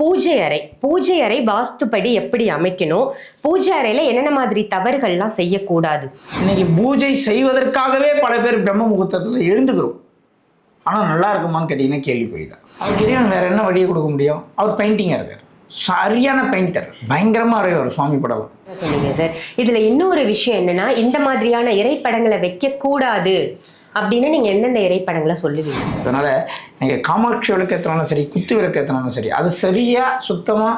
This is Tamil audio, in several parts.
பூஜை அறை. பூஜை அறை வாஸ்துப்படி எப்படி அமைக்கணும்? பூஜை அறையில என்னென்ன மாதிரி தவறுகள்லாம் செய்யக்கூடாது? இன்னைக்கு பூஜை செய்வதற்காகவே பல பேர் பிரம்ம முகூர்த்தத்தில் எழுந்துக்கிறோம். ஆனால் நல்லா இருக்குமான்னு கேட்டிங்கன்னா கேள்விக்குறி தான் அவருக்கு இறைவன் வேற என்ன வழியை கொடுக்க முடியும்? அவர் பெயிண்டிங்காக இருக்கார். சரியான பெயிண்டர் பயங்கரமாக வரைவார் சுவாமி படம் சொன்னீங்க சார் இதுல இன்னொரு விஷயம் என்னன்னா இந்த மாதிரியான இறைப்படங்களை வைக்க கூடாது அப்படின்னு நீங்க எந்தெந்த இறைப்படங்களை சொல்லுவீங்க? அதனால் நீங்கள் காமாட்சி விளக்கு ஏற்றினாலும் சரி குத்து விளக்கு ஏற்றினாலும் சரி அது சரியாக சுத்தமாக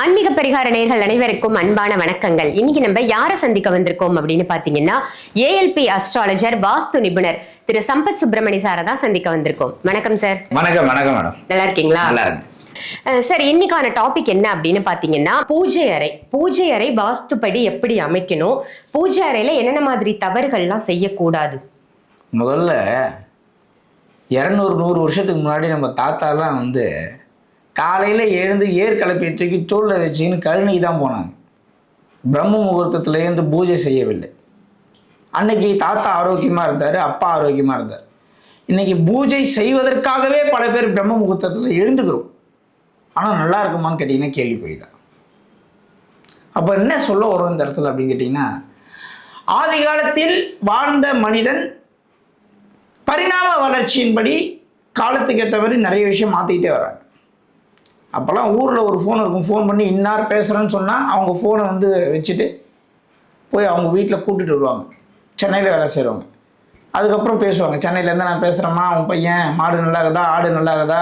ஆன்மீக பரிகார நேர்கள் அனைவருக்கும் அன்பான வணக்கங்கள். இன்னைக்கு நம்ம யாரை சந்திக்க வந்திருக்கோம் அப்படின்னு பாத்தீங்கன்னா ஏஎல்பி அஸ்ட்ராலஜர் வாஸ்து நிபுணர் திரு சம்பத் சுப்பிரமணி சாரை தான் சந்திக்க வந்திருக்கோம். வணக்கம் சார். வணக்கம் வணக்கம் மேடம். நல்லா இருக்கீங்களா? நல்லா இருக்கு சார் இன்னைக்கான டாபிக் என்ன அப்படின்னு பாத்தீங்கன்னா பூஜை அறை. பூஜை அறை வாஸ்துப்படி எப்படி அமைக்கணும்? பூஜை அறையில என்னென்ன மாதிரி தவறுகள்லாம் செய்யக்கூடாது? முதல்ல இரநூறு நூறு வருஷத்துக்கு முன்னாடி நம்ம தாத்தாலாம் வந்து காலையில் எழுந்து ஏர் கலப்பையை தூக்கி தோளில் வச்சுக்கின்னு கழனிக்கு தான் போனாங்க. பிரம்ம முகூர்த்தத்தில் இருந்து பூஜை செய்யவில்லை. அன்னைக்கு தாத்தா ஆரோக்கியமாக இருந்தார் அப்பா ஆரோக்கியமாக இருந்தார். இன்னைக்கு பூஜை செய்வதற்காகவே பல பேர் பிரம்ம முகூர்த்தத்தில் எழுந்துக்கிறோம். ஆனால் நல்லா இருக்குமான்னு கேட்டிங்கன்னா கேள்விக்குறி தான் அப்போ என்ன சொல்ல வரும் இந்த இடத்துல அப்படின்னு கேட்டிங்கன்னா ஆதி காலத்தில் வாழ்ந்த மனிதன் பரிணாம வளர்ச்சியின்படி காலத்துக்கு ஏற்ற மாதிரி நிறைய விஷயம் மாற்றிக்கிட்டே வராங்க. அப்போல்லாம் ஊரில் ஒரு ஃபோன் இருக்கும். ஃபோன் பண்ணி இன்னார் பேசுகிறேன்னு சொன்னால் அவங்க ஃபோனை வந்து வச்சுட்டு போய் அவங்க வீட்டில் கூட்டிட்டு வருவாங்க. சென்னையில் வேலை செய்கிறவங்க அதுக்கப்புறம் பேசுவாங்க. சென்னையிலேருந்து நான் பேசுகிறேம்மா உன் பையன் மாடு நல்லாகுதா ஆடு நல்லாகுதா?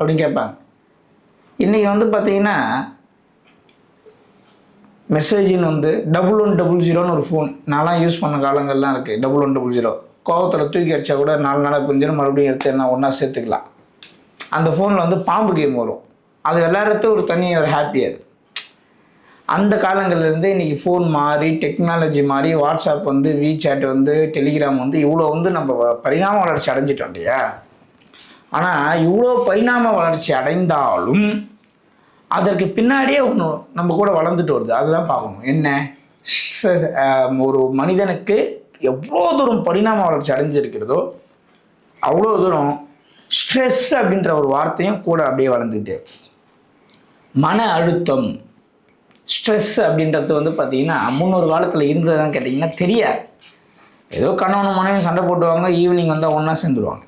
அப்படின்னு கேட்பாங்க. இன்றைக்கி வந்து பார்த்தீங்கன்னா மெசேஜின்னு வந்து டபுள் ஒன் டபுள் ஜீரோன்னு ஒரு ஃபோன் நான்லாம் யூஸ் பண்ண காலங்கள்லாம் இருக்குது டபுள் ஒன் டபுள் ஜீரோ கோவத்தில் தூக்கி அடித்தா கூட நாலு நாளாக பிரிஞ்சிடும் மறுபடியும் எடுத்து என்ன ஒன்றா சேர்த்துக்கலாம். அந்த ஃபோனில் வந்து பாம்பு கேம் வரும். அது விளையாடுறது ஒரு தனி ஒரு ஹாப்பி அது. அந்த காலங்கள்லேருந்து இன்னைக்கு ஃபோன் மாறி டெக்னாலஜி மாறி வாட்ஸ்அப் வந்து வீசாட் வந்து டெலிகிராம் வந்து இவ்வளோ வந்து நம்ம பரிணாம வளர்ச்சி அடைஞ்சிட்டோம் இல்லையா? ஆனால் இவ்வளோ பரிணாம வளர்ச்சி அடைந்தாலும் அதற்கு பின்னாடியே ஒன்று நம்ம கூட வளர்ந்துட்டு வருது. அதுதான் பார்க்கணும். என்ன? ஒரு மனிதனுக்கு எவ்வளோ தூரம் பரிணாம வளர்ச்சி அடைஞ்சிருக்கிறதோ அவ்வளோ தூரம் ஸ்ட்ரெஸ் அப்படின்ற ஒரு வார்த்தையும் கூட அப்படியே வளர்ந்துக்கிட்டே மன அழுத்தம் ஸ்ட்ரெஸ் அப்படின்றது வந்து பார்த்தீங்கன்னா முன்னொரு காலத்தில் இருந்ததுதான் கேட்டிங்கன்னா தெரியாது. ஏதோ கணவனும் மனைவியும் சண்டை போட்டுவாங்க ஈவினிங் வந்தால் ஒன்றா சேர்ந்துருவாங்க.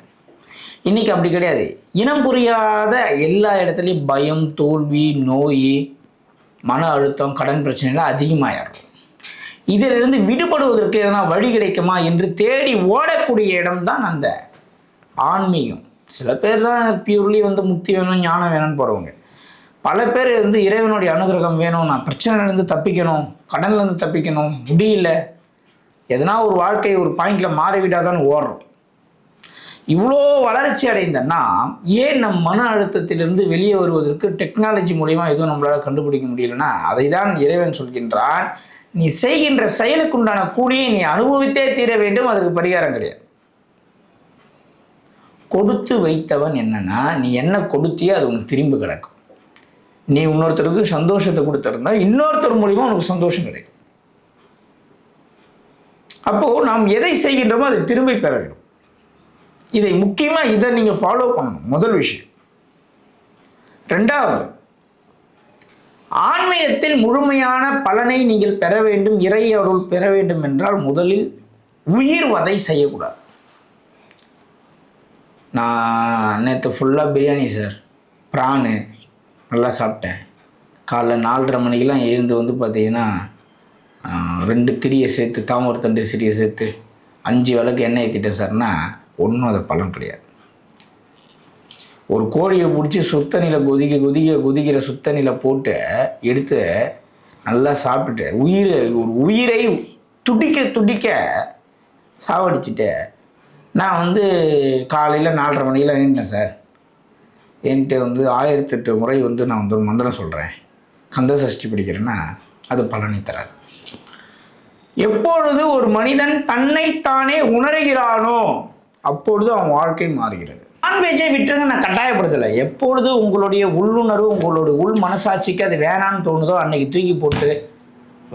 இன்னைக்கு அப்படி கிடையாது. இனம் புரியாத எல்லா இடத்துலையும் பயம் தோல்வி நோய் மன அழுத்தம் கடன் பிரச்சனைலாம் அதிகமாயிடும் இதிலிருந்து விடுபடுவதற்கு எதனா வழி கிடைக்குமா என்று தேடி ஓடக்கூடிய இடம்தான் அந்த ஆன்மீகம். சில பேர் தான் பியூர்லி வந்து முக்தி வேணும் ஞானம் வேணும்னு போகிறவங்க பல பேர் வந்து இறைவனுடைய அனுகிரகம் வேணும் நான் பிரச்சனையிலேருந்து தப்பிக்கணும் கடன்லேருந்து தப்பிக்கணும் முடியல. எதனா ஒரு வாழ்க்கை ஒரு பாயிண்ட்ல மாறிவிடாதான் ஓடுறோம். இவ்வளோ வளர்ச்சி அடைந்தன்னா ஏன் நம் மன அழுத்தத்திலிருந்து வெளியே வருவதற்கு டெக்னாலஜி மூலிமா எதுவும் நம்மளால் கண்டுபிடிக்க முடியலன்னா அதை தான் இறைவன் சொல்கின்றான். நீ செய்கின்ற செயலுக்குண்டான கூலியை நீ அனுபவித்தே தீர வேண்டும் அதற்கு பரிகாரம் கிடையாது. கொடுத்து வைத்தவன் என்னன்னா நீ என்ன கொடுத்தியோ அது உனக்கு திரும்பி கிடக்கும். நீ இன்னொருத்தருக்கு சந்தோஷத்தை கொடுத்துருந்தா இன்னொருத்தர் மூலிமா உனக்கு சந்தோஷம் கிடைக்கும். அப்போது நாம் எதை செய்கின்றோமோ அதை திரும்பி பெற வேண்டும். இதை முக்கியமாக இதை நீங்கள் ஃபாலோ பண்ணணும். முதல் விஷயம். ரெண்டாவது ஆன்மீகத்தில் முழுமையான பலனை நீங்கள் பெற வேண்டும் இறை அருள் பெற வேண்டும் என்றால் முதலில் உயிர் வதை செய்யக்கூடாது. நான் நேற்று ஃபுல்லாக பிரியாணி சார். ப்ரானு நல்லா சாப்பிட்டேன். காலைல நாலரை மணிக்கெலாம் எழுந்து வந்து பார்த்தீங்கன்னா ரெண்டு திரியை சேர்த்து தாமரத்தண்டு சிறியை சேர்த்து அஞ்சு விளக்கு எண்ணெய் ஏற்றிட்டேன் சார்னா ஒன்றும் அது பலன் கிடையாது. ஒரு கோழியை பிடிச்சி சுத்தணியில் கொதிக்க கொதிக்க கொதிக்கிற சுத்தணியில் போட்டு எடுத்து நல்லா சாப்பிட்டுட்டு உயிரை ஒரு உயிரை துடிக்க துடிக்க சாவடிச்சுட்டு. நான் வந்து காலையில் நாலரை மணியில் எழுந்தேன் சார். என்கிட்ட வந்து ஆயிரத்தெட்டு முறை வந்து நான் வந்து ஒரு மந்திரம் சொல்கிறேன் கந்த சஷ்டி படிக்கிறேன்னா அது பலனை தராது. எப்பொழுது ஒரு மனிதன் தன்னைத்தானே உணர்கிறானோ அப்பொழுது அவன் வாழ்க்கை மாறுகிறது. நான்வெஜ்ஜை விட்டுருங்க நான் கட்டாயப்படுத்தலை. எப்பொழுது உங்களுடைய உள்ளுணர்வு உங்களுடைய உள் மனசாட்சிக்கு அது வேணான்னு தோணுதோ அன்னைக்கு தூக்கி போட்டு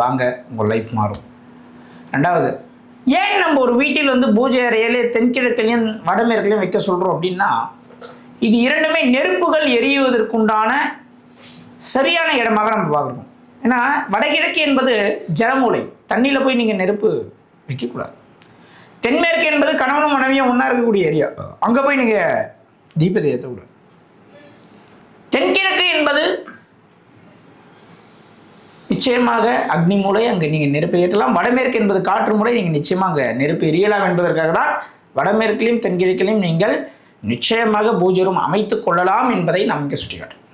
வாங்க உங்கள் லைஃப் மாறும். ரெண்டாவது ஏன் நம்ம ஒரு வீட்டில் வந்து பூஜை அறையிலே தென்கிழக்கிலையும் வடமேற்குலையும் வைக்க சொல்கிறோம் அப்படின்னா இது இரண்டுமே நெருப்புகள் எரியுவதற்குண்டான சரியான இடமாக நம்ம பார்க்குறோம் ஏன்னா வடகிழக்கு என்பது ஜலமூலை. தண்ணியில் போய் நீங்கள் நெருப்பு வைக்கக்கூடாது. தென்மேற்கு என்பது கணவனும் மனைவியும் ஒன்றா இருக்கக்கூடிய ஏரியா. அங்கே போய் நீங்கள் தீபத்தை ஏற்றக்கூடாது தென்கிழக்கு என்பது நிச்சயமாக அக்னி மூலை அங்கே நீங்கள் நெருப்பு ஏற்றலாம். வடமேற்கு என்பது காற்று மூலை நீங்கள் நிச்சயமாக அங்கே நெருப்பு எரியலாம் என்பதற்காக தான் வடமேற்கிலையும் தென்கிழக்கிலையும் நீங்கள் நிச்சயமாக பூஜை ரூம் அமைத்துக் கொள்ளலாம் என்பதை நாம் இங்கே சுட்டிக்காட்டுறோம்.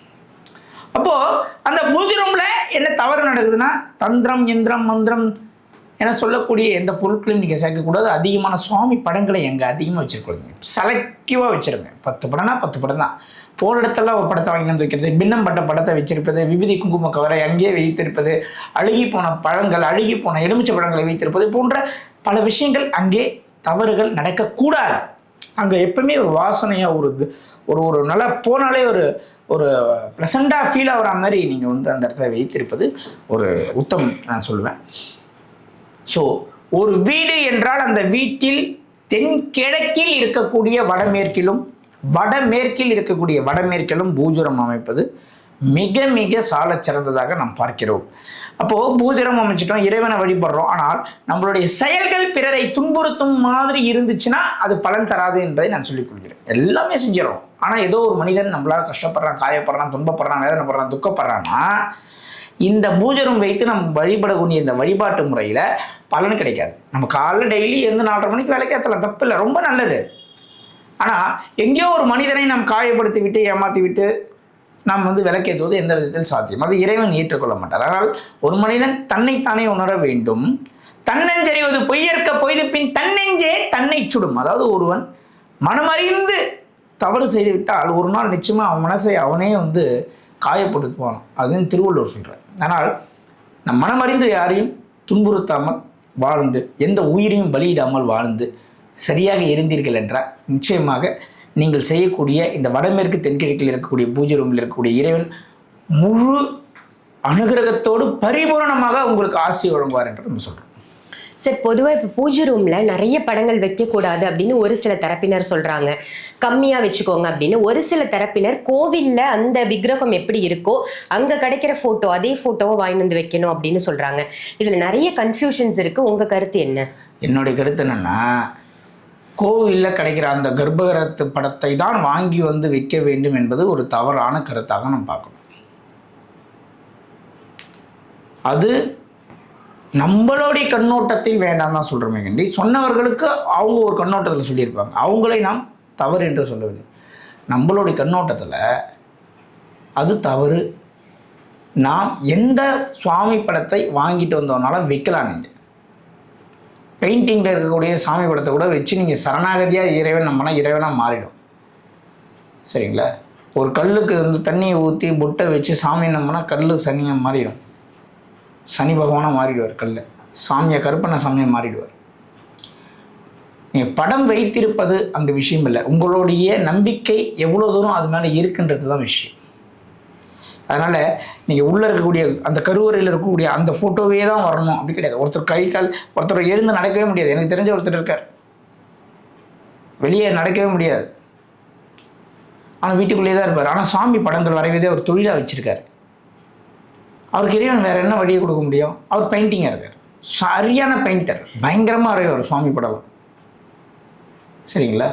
அப்போது அந்த பூஜை ரூமில் என்ன தவறு நடக்குதுன்னா தந்திரம் எந்திரம் மந்திரம் ஏன்னா சொல்லக்கூடிய எந்த பொருட்களையும் நீங்கள் சேர்க்கக்கூடாது. அதிகமான சுவாமி படங்களை எங்கே அதிகமாக வச்சுருக்கூடாது செலக்டிவாக வச்சிருங்க. பத்து படம்னா பத்து படம் தான். போன இடத்துல ஒரு படத்தை வாங்கி வந்து வைக்கிறது பின்னம் பட்ட படத்தை வச்சிருப்பது விபூதி குங்கும கவரை அங்கேயே வைத்திருப்பது அழுகி போன பழங்கள் அழுகி போன எலுமிச்சை பழங்களை வைத்திருப்பது போன்ற பல விஷயங்கள் அங்கே தவறுகள் நடக்கக்கூடாது. அங்கே எப்பவுமே ஒரு வாசனையாக ஒரு ஒரு ஒரு நல்லா போனாலே ஒரு ஒரு ப்ளசண்டாக ஃபீல் ஆகிற மாதிரி நீங்கள் வந்து அந்த இடத்துல வைத்திருப்பது ஒரு உத்தம் நான் சொல்லுவேன் ஸோ ஒரு வீடு என்றால் அந்த வீட்டில் தென்கிழக்கில் இருக்கக்கூடிய வடமேற்கிலும் வடமேற்கில் இருக்கக்கூடிய வடமேற்கிலும் பூஜரம் அமைப்பது மிக மிக சாலச் சிறந்ததாக நாம் பார்க்கிறோம். அப்போது பூஜரம் அமைச்சிட்டோம் இறைவனை வழிபடுறோம். ஆனால் நம்மளுடைய செயல்கள் பிறரை துன்புறுத்தும் மாதிரி இருந்துச்சுன்னா அது பலன் தராது என்பதை நான் சொல்லிக் கொள்கிறேன். எல்லாமே செஞ்சிடறோம். ஆனால் ஏதோ ஒரு மனிதன் நம்மளால் கஷ்டப்படுறான் காயப்படுறான் துன்பப்படுறான் வேதனைப்படுறான் துக்கப்படுறான்னா இந்த பூஜரம் வைத்து நம்ம வழிபடக்கூடிய இந்த வழிபாட்டு முறையில் பலன் கிடைக்காது. நம்ம காலைல டெய்லி இருந்து நாலரை மணிக்கு வேலைக்கு ஏற்றலாம் தப்பு இல்லை ரொம்ப நல்லது. ஆனால் எங்கேயோ ஒரு மனிதனை நாம் காயப்படுத்தி விட்டு ஏமாற்றி விட்டு நாம் வந்து விளக்கேற்றுவது எந்த விதத்தில் சாத்தியம். அது இறைவன் ஏற்றுக்கொள்ள மாட்டார். ஆனால் ஒரு மனிதன் தன்னைத்தானே உணர வேண்டும். தன்னஞ்சறிவது பொய்யற்க பொய்து பின் தன்னெஞ்சே தன்னை சுடும். அதாவது ஒருவன் மனமறிந்து தவறு செய்துவிட்டால் ஒரு நாள் நிச்சயமாக அவன் மனசை அவனே வந்து காயப்படுத்துவான் அதுன்னு திருவள்ளுவர் சொல்கிறார் ஆனால் நம் மனமறிந்து யாரையும் துன்புறுத்தாமல் வாழ்ந்து எந்த உயிரையும் பலியிடாமல் வாழ்ந்து சரியாக இருந்தீர்கள் என்றால் நிச்சயமாக நீங்கள் செய்யக்கூடிய இந்த வடமேற்கு தென்கிழக்கில் இருக்கக்கூடிய பூஜை ரூமில் இருக்கக்கூடிய இறைவன் முழு அனுகிரகத்தோடு பரிபூரணமாக உங்களுக்கு ஆசி வழங்குவார் என்று நம்ம சொல்கிறோம் சார் பொதுவாக இப்போ பூஜை ரூமில் நிறைய படங்கள் வைக்கக்கூடாது அப்படின்னு ஒரு சில தரப்பினர் சொல்கிறாங்க கம்மியாக வச்சுக்கோங்க அப்படின்னு. ஒரு சில தரப்பினர் கோவில்ல அந்த விக்கிரகம் எப்படி இருக்கோ அங்கே கிடைக்கிற ஃபோட்டோ அதே ஃபோட்டோவை வாங்கி வந்து வைக்கணும் அப்படின்னு சொல்கிறாங்க இதில் நிறைய கன்ஃபியூஷன்ஸ் இருக்குது உங்கள் கருத்து என்ன? என்னுடைய கருத்து என்னன்னா கோவிலில் கிடைக்கிற அந்த கர்ப்பகரத்து படத்தை தான் வாங்கி வந்து வைக்க வேண்டும் என்பது ஒரு தவறான கருத்தாக நம்ம பார்க்கணும். அது நம்மளுடைய கண்ணோட்டத்தில் வேண்டாம் தான் சொல்கிறோமே கண்டி. சொன்னவர்களுக்கு அவங்க ஒரு கண்ணோட்டத்தில் சொல்லியிருப்பாங்க. அவங்களை நாம் தவறு என்று சொல்லவில்லை. நம்மளுடைய கண்ணோட்டத்தில் அது தவறு. நாம் எந்த சுவாமி படத்தை வாங்கிட்டு வந்தோம்னாலும் வைக்கலாம் நீங்கள் பெயிண்டிங்கில் இருக்கக்கூடிய சாமி படத்தை கூட வச்சு நீங்கள் சரணாகதியாக இறைவன் நம்மனா இறைவனாக மாறிடும். சரிங்களா? ஒரு கல்லுக்கு வந்து தண்ணியை ஊற்றி புட்டை வச்சு சாமி நம்மனா கல் சனியாக மாறிடும். சனி பகவானாக மாறிடுவார் கல்ல. சாமியை கருப்பண்ண சாமியை மாறிடுவார். நீங்கள் படம் வைத்திருப்பது அந்த விஷயம் இல்லை. உங்களுடைய நம்பிக்கை எவ்வளோ தூரம் அது மேலே இருக்குன்றது தான் விஷயம். அதனால் நீங்கள் உள்ளே இருக்கக்கூடிய அந்த கருவறையில் இருக்கக்கூடிய அந்த ஃபோட்டோவே தான் வரணும். அப்படி கிடையாது. ஒருத்தர் கை கால் ஒருத்தர் எழுந்து நடக்கவே முடியாது. எனக்கு தெரிஞ்ச ஒருத்தர் இருக்கார். வெளியே நடக்கவே முடியாது. ஆனால் வீட்டுக்குள்ளேயே தான் இருப்பார். ஆனால் சாமி படங்கள் வரைவதே ஒரு தொழிலாக வச்சுருக்காரு. அவருக்கு இறைவன் வேறு என்ன வழியை கொடுக்க முடியும்? அவர் பெயிண்டிங்காக இருக்கார். சரியான பெயிண்டர் பயங்கரமாக வரைவார் சுவாமி படம் சரிங்களா?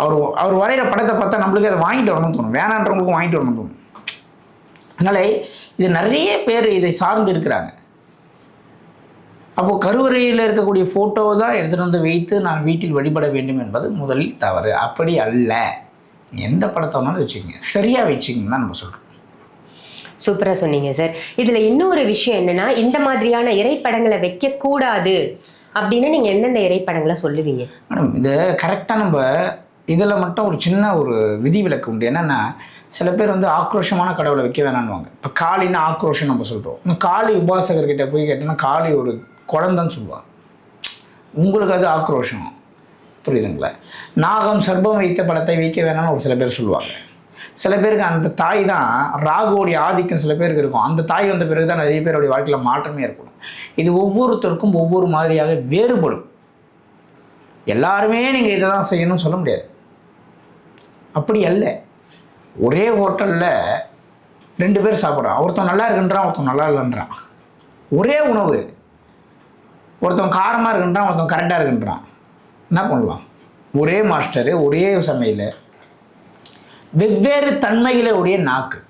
அவர் அவர் வரைகிற படத்தை பார்த்தா நம்மளுக்கு அதை வாங்கிட்டு வரணும்னு தோணும். வேணான்றவங்களுக்கும் வாங்கிட்டு வரணும்னு தோணும். அதனால் இது நிறைய பேர் இதை சார்ந்து இருக்கிறாங்க. அப்போது கருவறையில் இருக்கக்கூடிய ஃபோட்டோவை தான் எடுத்துகிட்டு வந்து வைத்து நான் வீட்டில் வழிபட வேண்டும் என்பது முதலில் தவறு. அப்படி அல்ல. எந்த படத்தை வேணாலும் வச்சுக்கோங்க. சரியாக வச்சுக்கோங்க தான் நம்ம சொல்கிறோம் சூப்பராக சொன்னீங்க சார். இதில் இன்னொரு விஷயம் என்னன்னா இந்த மாதிரியான இறைப்படங்களை வைக்கக்கூடாது அப்படின்னு நீங்கள் எந்தெந்த இறைப்படங்களை சொல்லுவீங்க? மேடம் இது கரெக்டாக நம்ம இதில் மட்டும் ஒரு சின்ன ஒரு விதி விலக்கு உண்டு. என்னென்னா சில பேர் வந்து ஆக்ரோஷமான கடவுளை வைக்க வேணான்னுவாங்க. இப்போ காளின்னா ஆக்ரோஷம் நம்ம சொல்கிறோம் காளி உபாசகர்கிட்ட போய் கேட்டோம்னா காளி ஒரு குழந்தைன்னு சொல்லுவாங்க. உங்களுக்கு அது ஆக்ரோஷம். புரியுதுங்களா? நாகம் சர்பம் வைத்த படத்தை வைக்க வேணாம்னு ஒரு சில பேர் சொல்லுவாங்க. சில பேருக்கு அந்த தாய் தான் ராகுவோடைய ஆதிக்கம் சில பேருக்கு இருக்கும். அந்த தாய் வந்த பிறகு தான் நிறைய பேருடைய வாழ்க்கையில் மாற்றமே ஏற்படும். இது ஒவ்வொருத்தருக்கும் ஒவ்வொரு மாதிரியாக வேறுபடும். எல்லாருமே நீங்கள் இதை தான் செய்யணும்னு சொல்ல முடியாது. அப்படி அல்ல. ஒரே ஹோட்டலில் ரெண்டு பேர் சாப்பிட்றான். ஒருத்தன் நல்லா இருக்குன்றான் ஒருத்தன் நல்லா இல்லைன்றான். ஒரே உணவு. ஒருத்தன் காரமாக இருக்குன்றான் ஒருத்தன் கரெக்டாக இருக்குன்றான். என்ன பண்ணலாம்? ஒரே மாஸ்டரு ஒரே சமையல். வெவ்வேறு தன்மைகளுடைய நாக்கு.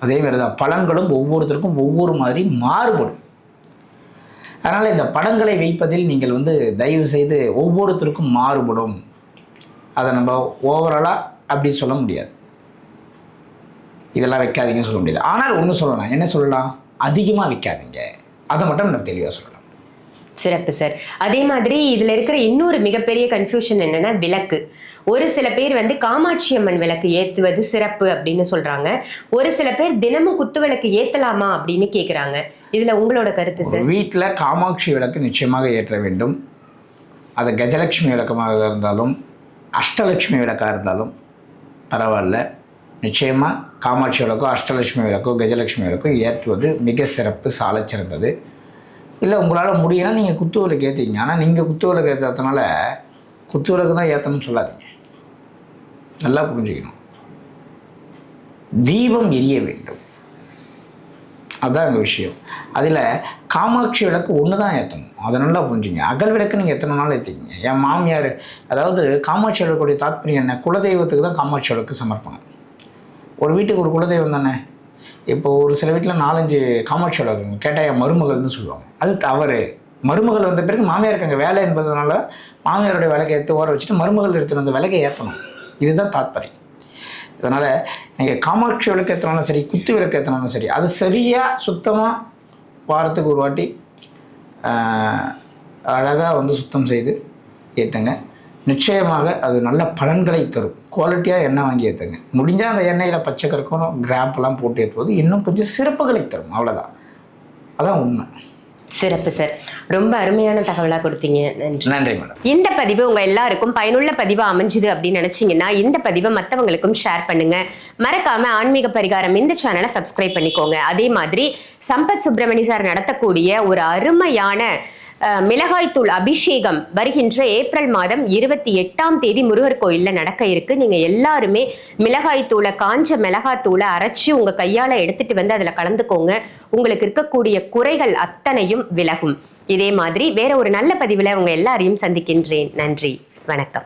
அதே மாதிரி தான் பழங்களும் ஒவ்வொருத்தருக்கும் ஒவ்வொரு மாதிரி மாறுபடும். அதனால் இந்த படங்களை வைப்பதில் நீங்கள் வந்து தயவு செய்து ஒவ்வொருத்தருக்கும் மாறுபடும். அதை நம்ம ஓவராலாக அப்படி சொல்ல முடியாது. இதெல்லாம் வைக்காதீங்கன்னு சொல்ல முடியாது. ஆனால் ஒன்று சொல்லலாம். என்ன சொல்லலாம்? அதிகமாக வைக்காதீங்க. அதை மட்டும் நம்ம தெளிவாக சொல்லலாம். சிறப்பு சார் அதே மாதிரி இதில் இருக்கிற இன்னொரு மிகப்பெரிய கன்ஃபியூஷன் என்னன்னா விளக்கு. ஒரு சில பேர் வந்து காமாட்சி அம்மன் விளக்கு ஏத்துவது சிறப்பு அப்படின்னு சொல்றாங்க. ஒரு சில பேர் தினமும் குத்து விளக்கு ஏத்தலாமா அப்படின்னு கேக்குறாங்க. இதுல உங்களோட கருத்து சார்? வீட்டில் காமாட்சி விளக்கு நிச்சயமாக ஏற்ற வேண்டும். அது கஜலட்சுமி விளக்கமாக இருந்தாலும் அஷ்டலட்சுமி விளக்காக இருந்தாலும் பரவாயில்ல. நிச்சயமாக காமாட்சி விளக்கோ அஷ்டலட்சுமி விளக்கோ கஜலட்சுமி விளக்கோ ஏற்றுவது மிக சிறப்பு சாலச் சிறந்தது. இல்லை உங்களால் முடியும்னா நீங்கள் குத்து விளக்கு ஏற்றிங்க ஆனால் நீங்கள் குத்து விளக்கு ஏற்றுறதுனால குத்து விளக்கு தான் ஏற்றணும்னு சொல்லாதீங்க. நல்லா புரிஞ்சுக்கணும். தீபம் எரிய வேண்டும். அதுதான் எங்கள் விஷயம். அதில் காமாட்சி விளக்கு ஒன்று தான் ஏற்றணும் அதை நல்லா புரிஞ்சுங்க. அகல் விளக்கு நீங்கள் எத்தனை நாள் ஏற்றிக்கிங்க என் மாமியார் அதாவது காமாட்சி விளக்குடைய தாத்பரியம் என்ன? குலதெய்வத்துக்கு தான் காமாட்சி விளக்கு சமர்ப்பணம். ஒரு வீட்டுக்கு ஒரு குலதெய்வம் தானே? இப்போ ஒரு சில வீட்டில் நாலஞ்சு காமாட்சி விளக்கு இருக்கும். கேட்டால் என் மருமகள்னு சொல்லுவாங்க. அது தவறு. மருமகள் வந்த பிறகு மாமியாருக்கு அங்கே வேலை என்பதனால மாமியாருடைய விளக்கை எடுத்து ஓர வச்சுட்டு மருமகள் எடுத்துகிட்டு வந்த விளக்கை ஏற்றணும் இதுதான் தாத்பரியம் அதனால் நீங்கள் காமாட்சி விளக்கு சரி குத்து விளக்கத்தினாலும் சரி அது சரியாக சுத்தமாக வாரத்துக்கு ஒரு வாட்டி அழகாக வந்து சுத்தம் செய்து ஏற்றுங்க நிச்சயமாக அது நல்ல பலன்களை தரும். குவாலிட்டியாக எண்ணெய் வாங்கி ஏற்றுங்க முடிஞ்சால் அந்த எண்ணெயில் பச்சை கற்கணும் கிராம்பெல்லாம் போட்டு ஏற்றுவது இன்னும் கொஞ்சம் சிறப்புகளை தரும். அவ்வளோதான் அதான் உண்மை. சிறப்பு சார் ரொம்ப அருமையான தகவலா கொடுத்தீங்க. நன்றி. நன்றி மேடம் இந்த பதிவு உங்க எல்லாருக்கும் பயனுள்ள பதிவா அமைஞ்சுது அப்படின்னு நினைச்சீங்கன்னா இந்த பதிவை மத்தவங்களுக்கும் ஷேர் பண்ணுங்க. மறக்காம ஆன்மீக பரிகாரம் இந்த சேனலை சப்ஸ்கிரைப் பண்ணிக்கோங்க. அதே மாதிரி சம்பத் சுப்பிரமணி சார் நடத்தக்கூடிய ஒரு அருமையான மிளகாய்த்தூள் அபிஷேகம் வருகின்ற ஏப்ரல் மாதம் இருபத்தி எட்டாம் தேதி முருகர் கோயிலில் நடக்க இருக்கு. நீங்க எல்லாருமே மிளகாய்த்தூளை காஞ்ச மிளகாத்தூளை அரைச்சு உங்க கையால எடுத்துட்டு வந்து அதில் கலந்துக்கோங்க. உங்களுக்கு இருக்கக்கூடிய குறைகள் அத்தனையும் விலகும். இதே மாதிரி வேற ஒரு நல்ல பதிவில் உங்க எல்லாரையும் சந்திக்கின்றேன். நன்றி. வணக்கம்.